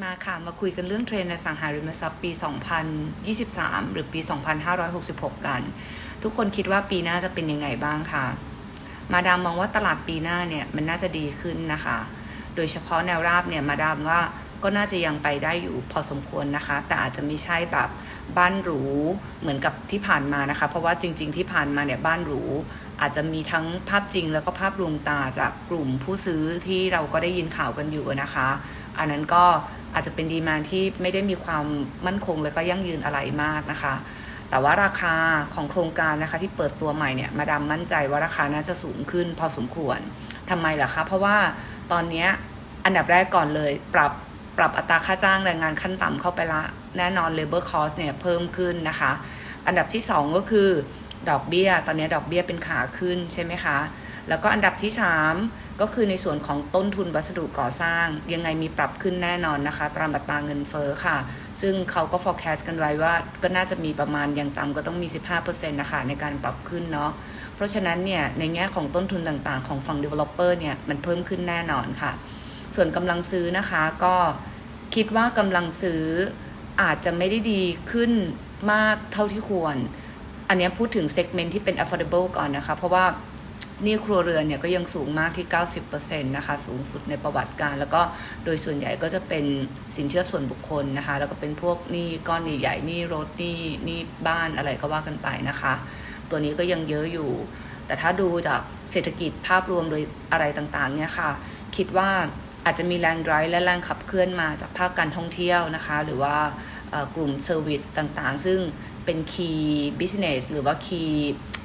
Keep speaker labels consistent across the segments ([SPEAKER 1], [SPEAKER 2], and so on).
[SPEAKER 1] มาค่ะ มาคุยกันเรื่องเทรนด์ในสังหาริมทรัพย์ปี 2023 หรือปี 2566 กัน ทุกคนคิดว่าปีหน้าจะเป็นยังไงบ้างคะมาดามมองว่าตลาดปีหน้าเนี่ยมันน่าจะดีขึ้นนะคะ โดยเฉพาะแนวราบเนี่ยมาดามว่าก็น่าจะยังไปได้อยู่พอสมควรนะคะ แต่อาจจะไม่ใช่แบบบ้านหรูเหมือนกับที่ผ่านมานะคะ เพราะว่าจริง ๆ ที่ผ่านมาเนี่ยบ้านหรูอาจจะมีทั้งภาพจริงแล้วก็ภาพลวงตาจากกลุ่มผู้ซื้อที่เราก็ได้ยินข่าวกันอยู่นะคะ อันนั้นก็อาจจะเป็นดีมาที่ไม่ได้มีความมั่นคงและก็ยั่งยืนอะไรมากนะคะ แต่ว่าราคาของโครงการนะคะที่เปิดตัวใหม่เนี่ยมาดามมั่นใจว่าราคาน่าจะสูงขึ้นพอสมควรทำไมล่ะคะ เพราะว่าตอนนี้อันดับแรกก่อนเลยปรับปรับอัตราค่าจ้างแรงงานขั้นต่ำเข้าไปละ แน่นอน labor cost เนี่ยเพิ่มขึ้นนะคะ อันดับที่ 2 ก็คือ ดอกเบี้ย ตอนนี้ดอกเบี้ยเป็นขาขึ้นใช่ไหมคะ แล้วก็อันดับที่ 3 ก็คือในส่วนของต้นทุนวัสดุก่อสร้าง ยังไงมีปรับขึ้นแน่นอนนะคะ ตามอัตราเงินเฟ้อค่ะ ซึ่งเขาก็ forecast กันไว้ว่าก็น่าจะมีประมาณอย่างต่ำก็ต้องมี 15%นะคะในการปรับขึ้นเนาะ เพราะฉะนั้นเนี่ยในแง่ของต้นทุนต่างๆ ของฝั่ง developer เนี่ยมันเพิ่มขึ้นแน่นอนค่ะ ส่วนกำลังซื้อนะคะก็คิดว่ากำลังซื้ออาจจะไม่ได้ดีขึ้นมากเท่าที่ควร อันนี้พูดถึง segment ที่เป็น affordable ก่อนนะคะ เพราะว่านี่ครัวเรือนเนี่ยก็ยังสูงมากที่ 90%นะคะ สูงสุดในประวัติการ แล้วก็โดยส่วนใหญ่ก็จะเป็นสินเชื่อส่วนบุคคลนะคะ แล้วก็เป็นพวกหนี้ก้อนใหญ่ๆหนี้รถหนี้หนี้บ้านอะไรก็ว่ากันไปนะคะ ตัวนี้ก็ยังเยอะอยู่ แต่ถ้าดูจากเศรษฐกิจภาพรวมโดยอะไรต่างๆเนี่ยค่ะ คิดว่าอาจจะมีแรงดรายและแรงขับเคลื่อนมาจากภาคการท่องเที่ยวนะคะ หรือว่ากลุ่มเซอร์วิสต่างๆ ซึ่ง เป็น key business หรือว่า key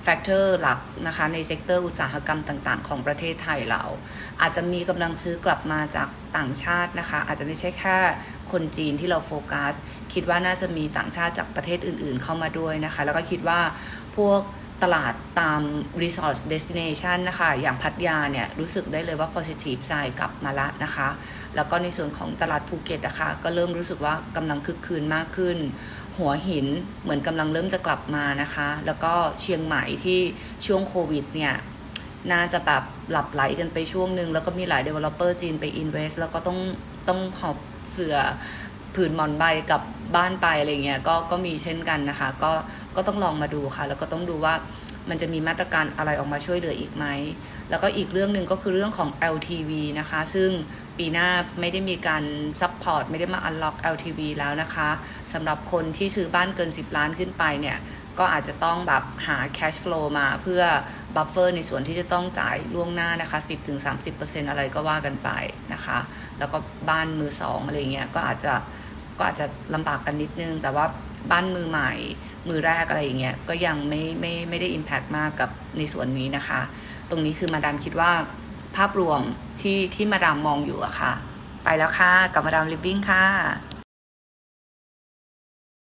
[SPEAKER 1] factor หลักนะคะในเซกเตอร์อุตสาหกรรมต่างๆ ของประเทศไทยเรา อาจจะมีกำลังซื้อกลับมาจากต่างชาตินะคะ อาจจะไม่ใช่แค่คนจีนที่เราโฟกัส คิดว่าน่าจะมีต่างชาติจากประเทศอื่นๆเข้ามาด้วยนะคะ แล้วก็คิดว่าพวก ตลาดตาม Resort Destination นะคะ อย่างพัทยาเนี่ย รู้สึกได้เลยว่า positive ใจกลับมาละนะคะ แล้วก็ในส่วนของตลาดภูเก็ตนะคะ ก็เริ่มรู้สึกว่ากำลังคึกคืนมากขึ้น หัวหินเหมือนกำลังเริ่มจะกลับมานะคะ แล้วก็เชียงใหม่ที่ช่วงโควิดเนี่ย น่าจะแบบหลับไหลกันไปช่วงหนึ่ง แล้วก็มีหลาย developer จีนไป invest แล้วก็ต้องต้องหอบเสือ ผืนหมอนใบกลับบ้านไปอะไรเงี้ยก็ก็มีเช่นกันนะคะ ก็ก็ต้องลองมาดูค่ะ แล้วก็ต้องดูว่ามันจะมีมาตรการอะไรออกมาช่วยเหลืออีกไหม แล้วก็อีกเรื่องหนึ่งก็คือเรื่องของ LTV นะคะ ซึ่งปีหน้าไม่ได้มีการซัพพอร์ตไม่ได้มา unlock LTV แล้วนะคะสำหรับคนที่ซื้อบ้านเกิน 10 ล้านขึ้นไปเนี่ย ก็อาจจะต้องแบบหา cash flow มาเพื่อ buffer ในส่วนที่จะต้องจ่ายล่วงหน้านะคะ 10-30%อะไรก็ว่ากันไปนะคะ แล้วก็บ้านมือสองอะไรเงี้ยก็อาจจะ ก็อาจจะลำบากกันนิดนึง แต่ว่าบ้านมือใหม่ มือแรกอะไรอย่างเงี้ยก็ยังไม่ไม่ไม่ได้อิมแพคมากกับในส่วนนี้นะคะ ตรงนี้คือมาดามคิดว่าภาพรวมที่ที่มาดามมองอยู่อะค่ะ ไปแล้วค่ะกับมาดามลิฟวิ่งค่ะ